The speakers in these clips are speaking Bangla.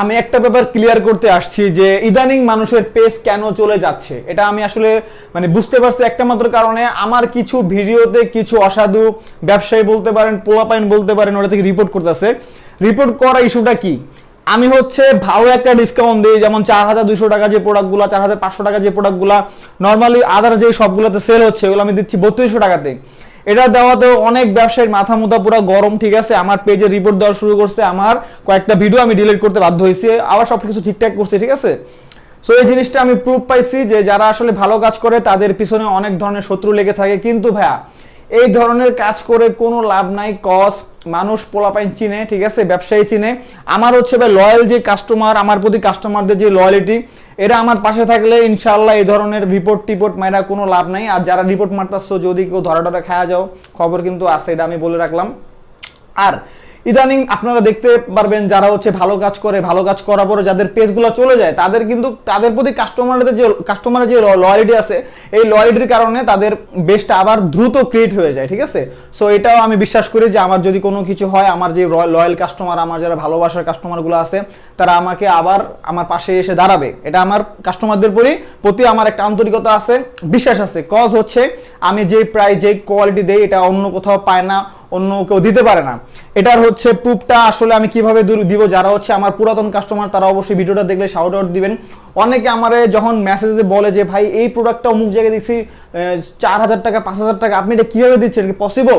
আমি একটা ব্যাপার ক্লিয়ার করতে আসছি যে ইদানিং মানুষের পেজ কেন চলে যাচ্ছে? এটা আমি আসলে মানে বুঝতে পারছি একটা মাত্র কারণে। আমার কিছু ভিডিওতে কিছু অসাধু ব্যবসায়ী বলতে পারেন, পোলাপাইন বলতে পারেন ওটা থেকে রিপোর্ট করতেছে। রিপোর্ট করা ইস্যুটা কি? আমি হচ্ছে ভালো একটা ডিসকাউন্ট দিই, যেমন চার হাজার দুশো টাকা যে প্রোডাক্টগুলো চার হাজার পাঁচশো টাকা যে প্রোডাক্টগুলো নর্মালি আদার যে সবগুলোতে সেল হচ্ছে, ওগুলো আমি দিচ্ছি বত্রিশশো টাকাতে। এটা দেওয়াতে অনেক ব্যবসায়ীর মাথা মুথা পুরো গরম, ঠিক আছে? আমার পেজে রিপোর্ট দেওয়া শুরু করছে, আমার কয়েকটা ভিডিও আমি ডিলিট করতে বাধ্য হয়েছি, আবার সব কিছু ঠিকঠাক করছে, ঠিক আছে? সো এই জিনিসটা আমি প্রুফ পাইছি যে যারা আসলে ভালো কাজ করে, তাদের পিছনে অনেক ধরনের শত্রু লেগে থাকে। কিন্তু ভাইয়া, এই ধরনের কাজ করে কোনো লাভ নাই কস মানুষ পোলাপাইন চিনে, ঠিক আছে? ব্যবসায়ী চিনে। আমার হচ্ছে ভাই লয়াল যে কাস্টমার আমার প্রতি কাস্টমারদের যে লয়ালিটি এরা আমার পাশে থাকলে ইনশাল্লাহ এই ধরনের রিপোর্ট টিপোর্ট মায়েরা কোনো লাভ নাই। আর যারা রিপোর্ট মারতাছো, যদি কেউ ধরা ধরা খাওয়া যাও, খবর কিন্তু আছে, এটা আমি বলে রাখলাম। আর ইদানিং আপনারা দেখতে পারবেন যারা হচ্ছে ভালো কাজ করে, ভালো কাজ করার পরে যাদের পেজগুলো চলে যায়, তাদের কিন্তু, তাদের প্রতি কাস্টমারদের যে কাস্টমারের যে লয়ালিটি আছে, এই লয়ালিটির কারণে তাদের বেসটা আবার দ্রুত ক্রিয়েট হয়ে যায়, ঠিক আছে? সো এটাও আমি বিশ্বাস করি যে আমার যদি কোনো কিছু হয়, আমার যে লয়াল কাস্টমার আমার যারা ভালোবাসার কাস্টমারগুলো আছে, তারা আমাকে আবার আমার পাশে এসে দাঁড়াবে। এটা আমার কাস্টমারদের প্রতি প্রতি আমার একটা আন্তরিকতা আছে, বিশ্বাস আছে। কজ হচ্ছে, আমি যে প্রায় যে কোয়ালিটি দেই, এটা অন্য কোথাও পায় না। অন্য কেউ দিতে পারে না। এটার হচ্ছে প্রুফটা আসলে আমি কীভাবে দিব, যারা হচ্ছে আমার পুরাতন কাস্টমার তারা অবশ্যই ভিডিওটা দেখলে শাউট আউট দিবেন। অনেকে আমারে যখন মেসেজে বলে যে, ভাই, এই প্রোডাক্টটা অমুক জায়গায় দিচ্ছি চার হাজার টাকা, পাঁচ হাজার টাকা, আপনি এটা কীভাবে দিচ্ছেন? পসিবল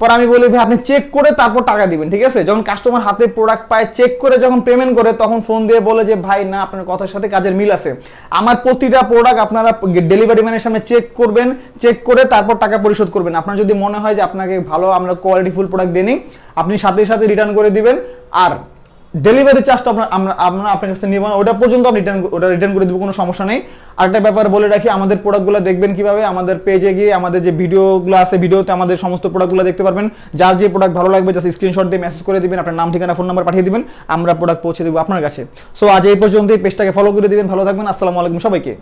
পর আমি বলি, ভাই, আপনি চেক করে তারপর টাকা দিবেন, ঠিক আছে? যখন কাস্টমার হাতে প্রোডাক্ট পায় চেক করে যখন পেমেন্ট করে, তখন ফোন দিয়ে বলে যে, ভাই, না, আপনার কথার সাথে কাজের মিল আছে। আমার প্রতিটা প্রোডাক্ট আপনারা ডেলিভারি ম্যানের সামনে চেক করবেন চেক করে তারপর টাকা পরিশোধ করবেন। আপনার যদি মনে হয় যে, আপনাকে ভালো, আমরা কোয়ালিটিফুল প্রোডাক্ট দিই আপনি সাথে সাথে রিটার্ন করে দিবেন। আর ডেলিভারি চার্জটা আপনার, আমরা আপনার কাছে নিব না। ওটা পর্যন্ত আপনি রিটার্ন ওটা রিটার্ন করে দেবো, কোনো সমস্যা নেই। আরেকটা ব্যাপার বলে রাখি, আমাদের প্রোডাক্টগুলো দেখবেন কীভাবে? আমাদের পেজে গিয়ে আমাদের যে ভিডিওগুলো আছে ভিডিওতে আমাদের সমস্ত প্রোডাক্টগুলো দেখতে পারবেন। যার যে প্রোডাক্ট ভালো লাগবে জাস্ট স্ক্রিনশট দিয়ে মেসেজ করে দিবেন, আপনার নাম, ঠিকানা ফোন নাম্বার পাঠিয়ে দিবেন, আমরা প্রোডাক্ট পৌঁছে দেবো আপনার কাছে। সো আজ এই পর্যন্ত এই পেজটাকে ফলো করে দিবেন, ভালো থাকবেন, আসসালামু আলাইকুম সবাইকে।